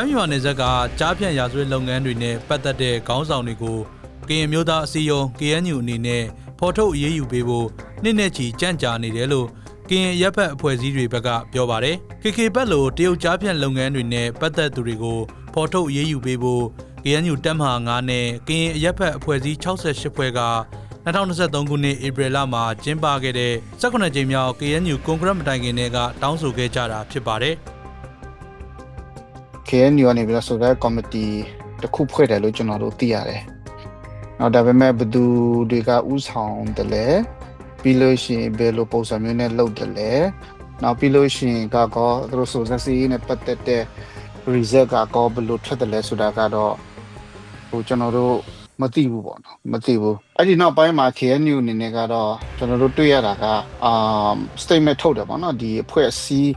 ထိုင်းမြန်မာနယ်စပ်ကကြားဖြန့်ရာဇဝတ်လုပ်ငန်းတွေနဲ့ပတ်သက်တဲ့ခေါင်းဆောင်တွေကိုကရင်မျိုးသားအစည်းအရုံး KNU အနေနဲ့ဖော်ထုတ်အရေးယူပေးဖို့နှစ်နဲ့ချီကြန့်ကြာနေတယ်လို့ကရင်ရပ်ဖက်အဖွဲ့အစည်းတွေဘက်ကပြောပါတယ်။ KK ဘက်လိုတရုတ်ကြားဖြန့်လုပ်ငန်းတွေနဲ့ပတ်သက်သူတွေကိုဖော်ထုတ်အရေးယူပေးဖို့ KNU တပ်မဟာ9နဲ့ကရင်ရပ်ဖက်အဖွဲ့အစည်း68ဖွဲ့က2023ခုနှစ်ဧပြီလမှာကျင်းပခဲ့တဲ့18ကြိမ်မြောက် KNU ကွန်ဂရက်မတိုင်ခင်တွေကတောင်းဆိုခဲ့ကြတာဖြစ်ပါတယ်။ KNU ကနေပြီးတော့ဆိုတဲ့ကော်မတီတစ်ခုဖွဲ့တယ်လို့ကျွန်တော်တို့သိရတယ်။နောက်ဒါပေမဲ့ဘယ်သူတွေကဥဆောင်တယ်လဲပြီးလို့ရှိရင်ဘယ်လိုပုံစံမျိုးနဲ့လုပ်တယ်လဲနောက်ပြီးလို့ရှိရင်ကကောသူတို့ဆိုသက်စီနဲ့ပတ်သက်တဲ့ result ကကောဘယ်လိုထွက်တယ်လဲဆိုတာကတော့ဟိုကျွန်တော်တို့မသိဘူးပေါ့နော်မသိဘူးအဲ့ဒီနောက်ပိုင်းမှာ KNU အနေနဲ့ကတော့ကျွန်တော်တို့တွေ့ရတာကအာ statement ထုတ်တယ်ပေါ့နော်ဒီအဖွဲ့အစည်း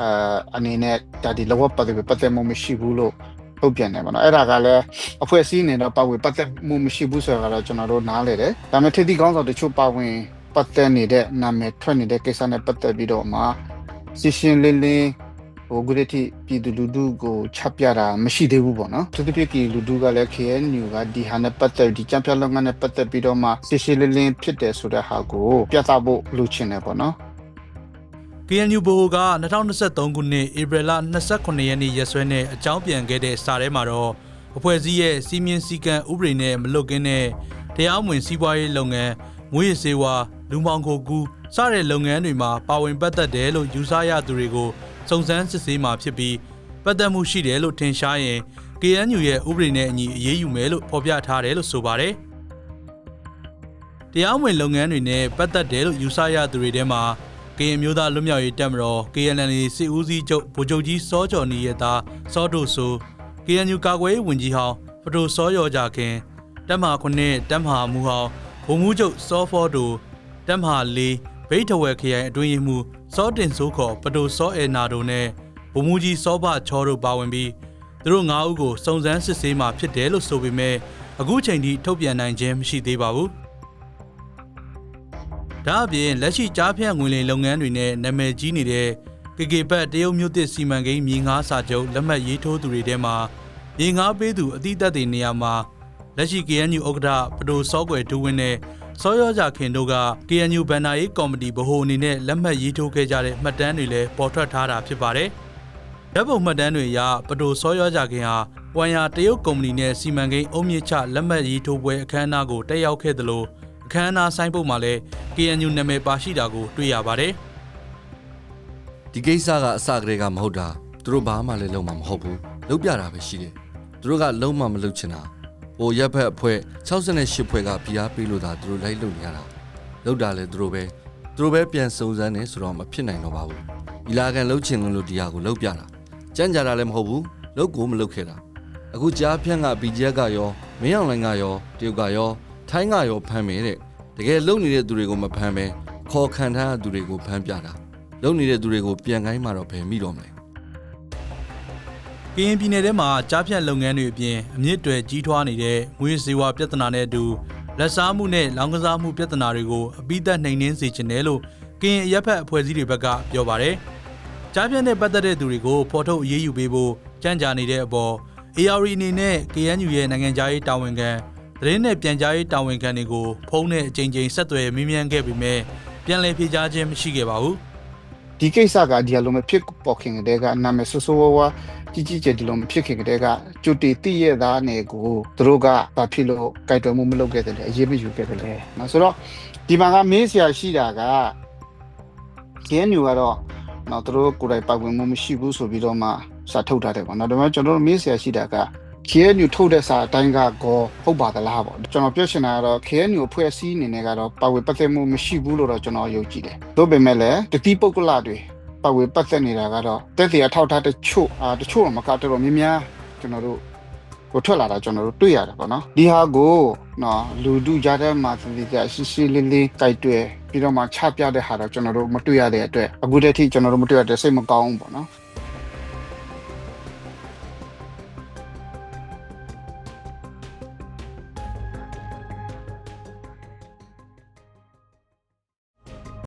အာအနေနဲ့ဒါဒီလောကပတ်သက်ပတ်သက်မှုမရှိဘူးလို့ထုတ်ပြန်တယ်ပေါ့နော်အဲ့ဒါကလည်းအဖွဲ့အစည်းအနေနဲ့ပါဝင်ပတ်သက်မှုမရှိဘူးဆိုတာကတော့ကျွန်တော်တို့နားလေတယ်ဒါပေမဲ့ထိတိကောင်းဆောင်တချို့ပါဝင်ပတ်သက်နေတဲ့နာမည်ထွက်နေတဲ့ကိစ္စနဲ့ပတ်သက်ပြီးတော့မှရှင်းရှင်းလင်းလင်းဟိုဂရတိပြည်သူလူထုကိုချပြတာမရှိသေးဘူးပေါ့နော်သူတို့ပြည်လူထုကလည်း KNU ကဒီဟာနဲ့ပတ်သက်ဒီချမ်းပြလုပ်ငန်းနဲ့ပတ်သက်ပြီးတော့မှရှင်းရှင်းလင်းလင်းဖြစ်တယ်ဆိုတဲ့ဟာကိုပြသဖို့လိုချင်တယ်ပေါ့နော် KNU ဘိုက2023ခုနှစ်ဧပြီလ29ရက်နေ့ရက်စွဲနဲ့အကြောင်းပြန်ခဲ့တဲ့စာထဲမှာတော့အဖွဲ့အစည်းရဲ့စီမင်းစည်းကမ်းဥပဒေနဲ့မလွတ်ကင်းတဲ့တရားမဝင်စီးပွားရေးလုပ်ငန်းမွေးရစေဝါလူမောင်ခိုကူးစတဲ့လုပ်ငန်းတွေမှာပါဝင်ပတ်သက်တယ်လို့ယူဆရသူတွေကိုစုံစမ်းစစ်ဆေးမှာဖြစ်ပြီးပတ်သက်မှုရှိတယ်လို့ထင်ရှားရင် KNU ရဲ့ဥပဒေနဲ့အညီအရေးယူမယ်လို့ဖော်ပြထားတယ်လို့ဆိုပါတယ်တရားဝင်လုပ်ငန်းတွေနဲ့ပတ်သက်တယ်လို့ယူဆရသူတွေထဲမှာ ကရင်မျိုးသားလွတ်မြောက်ရေးတပ်မတော် KNL စစ်ဦးစီးချုပ်ဗိုလ်ချုပ်ကြီးစောကျော်နီရဲ့သားစောဒိုဆို KNU ကာကွယ်ရေးဝန်ကြီးဟောင်းဖဒိုစောရော်ကြခင်တပ်မဟာခုနှစ်တပ်မဟာမူဟောင်းဗိုလ်မှူးချုပ်စောဖောဒိုတပ်မဟာလေးဗိတ်ထဝယ်ခရိုင်အတွင်းရေးမှူးစောတင်စိုးခေါ်ပဒိုစောအေနာတို့နဲ့ဗိုလ်မှူးကြီးစောဘချောတို့ပါဝင်ပြီးသူတို့၅ဦးကိုစုံစမ်းစစ်ဆေးမှာဖြစ်တယ်လို့ဆိုပေမဲ့အခုချိန်ထိထုတ်ပြန်နိုင်ခြင်းမရှိသေးပါဘူး။ ဒါအပြင်လက်ရှိကြားဖြန့်ငွေလိမ်လုပ်ငန်းတွေနဲ့နာမည်ကြီးနေတဲ့ KK ဘတ်တရုတ်မြို့သစ်စီမံကိန်းမြေငါးစာချုပ်လက်မှတ်ရေးထိုးသူတွေထဲမှာမြေငါးပေးသူအတိအသက်တွေနေရာမှာလက်ရှိ KNU ဥက္ကဋ္ဌပဒိုစောကွယ်ဒူးဝင်းနဲ့စောရောကြခင်တို့က KNU ဘန်နာရေးကော်မတီဗဟိုအနေနဲ့လက်မှတ်ရေးထိုးခဲ့ကြတဲ့မှတ်တမ်းတွေလည်းပေါ်ထွက်ထားတာဖြစ်ပါတယ်။ရပ်ပုံမှတ်တမ်းတွေအရပဒိုစောရောကြခင်ဟာပွန်ယာတရုတ်ကုမ္ပဏီနဲ့စီမံကိန်းအုံမြင့်ချလက်မှတ်ရေးထိုးပွဲအခမ်းအနားကိုတက်ရောက်ခဲ့သလို အခမ်းအနားဆိုင်ပုတ်မှာလည်း KNU နာမည်ပါရှိတာကိုတွေ့ရပါတယ်။ဒီကိစ္စကအစကတည်းကမဟုတ်တာသူတို့ဘာမှလည်းလုံးမှာမဟုတ်ဘူးလုံးပြတာပဲရှိတယ်သူတို့ကလုံးမမလုပ်ချင်တာဟိုရက်ဖက်အဖွဲ့68ဖွဲ့ကဖိအားပေးလို့သာသူတို့လိုက်လုပ်နေရတာလုပ်တာလည်းသူတို့ပဲသူတို့ပဲပြန်စုံစမ်းနေဆိုတော့မဖြစ်နိုင်တော့ပါဘူးဒီလာကန်လှုပ်ချင်လို့ဒီဟာကိုလှုပ်ပြတာကြမ်းကြတာလည်းမဟုတ်ဘူးလှုပ်ကိုမလှုပ်ခဲ့တာအခုကြားဖြန့်က BGF ကရောမင်းအောင်လိုင်းကရောတရုတ်ကရော ထိုင်းကရောဖမ်းမယ်တဲ့တကယ်လုံနေတဲ့သူတွေကိုမဖမ်းပဲခေါ်ခံထားတဲ့သူတွေကိုဖမ်းပြတာလုံနေတဲ့သူတွေကိုပြန်ခိုင်းမှတော့ဘယ်မိတော့မလဲကရင်ပြည်နယ်ထဲမှာကြားဖြတ်လုပ်ငန်းတွေအပြင်အမြင့်တွယ်ကြီးထွားနေတဲ့ငွေစေဝါပြဿနာနဲ့အတူလက်စားမှုနဲ့လောင်ကစားမှုပြဿနာတွေကိုအပိသက်နှိမ်နင်းစေချင်တယ်လို့ကရင်အရက်ဖက်အဖွဲ့အစည်းတွေဘက်ကပြောပါတယ်။ကြားဖြတ်နဲ့ပတ်သက်တဲ့သူတွေကိုဖော်ထုတ်အရေးယူပေးဖို့ကြံ့ကြာနေတဲ့အပေါ် AR အနေနဲ့ KNU ရဲ့နိုင်ငံခြားရေးတာဝန်ခံ သတင်းနဲ့ပြန်ကြားရေးတာဝန်ခံတွေကိုဖုန်းနဲ့အကြိမ်ကြိမ်ဆက်သွယ်မေးမြန်းခဲ့ပေမဲ့ပြန်လည်ဖြေကြားခြင်းမရှိခဲ့ပါဘူး။ဒီကိစ္စကဒီအလုံးမဖြစ်ပေါ်ခင်ကတည်းကနာမည်ဆိုးဆိုးဝါးဝါကြီးကြီးကျယ်ဒီလိုမဖြစ်ခင်ကတည်းကကြိုတီတိရဲ့သားနဲ့ကိုသူတို့ကဘာဖြစ်လို့ကြိုက်တော်မှုမလုပ်ခဲ့တယ်လဲအရေးမယူခဲ့တယ်လဲနော်ဆိုတော့ဒီမှာကမေးစရာရှိတာက KNU ကတော့နော်သူတို့ကိုယ်တိုင်ပါဝင်မှုမရှိဘူးဆိုပြီးတော့မှစာထုတ်ထားတယ်ပေါ့နော်ဒါပေမဲ့ကျွန်တော်တို့မေးစရာရှိတာက KNU ထုတ်တဲ့စာအတိုင်းကကောဟုတ်ပါသလားပေါ့ကျွန်တော်ပြောချင်တာကတော့ KNU အဖွဲ့အစည်းအနေနဲ့ကတော့ပါဝင်ပတ်သက်မှုမရှိဘူးလို့တော့ကျွန်တော်ယုံကြည်တယ်။သို့ပေမဲ့လည်းတတိပုဂ္ဂလတွေပါဝင်ပတ်သက်နေတာကတော့တက်စီအထောက်ထားတချို့အာတချို့တော့မကတော်တော်များများကျွန်တော်တို့ဟိုထွက်လာတာကျွန်တော်တို့တွေ့ရတယ်ပေါ့နော်။ဒီဟာကိုနော်လူဒုကြားထဲမှာသတိကရှိရှိလေးလေးကြိုက်တွေ့ပြီးတော့မှချပြတဲ့ဟာတော့ကျွန်တော်တို့မတွေ့ရတဲ့အတွက်အခုတည်းထိကျွန်တော်တို့မတွေ့ရတဲ့စိတ်မကောင်းဘူးပေါ့နော်။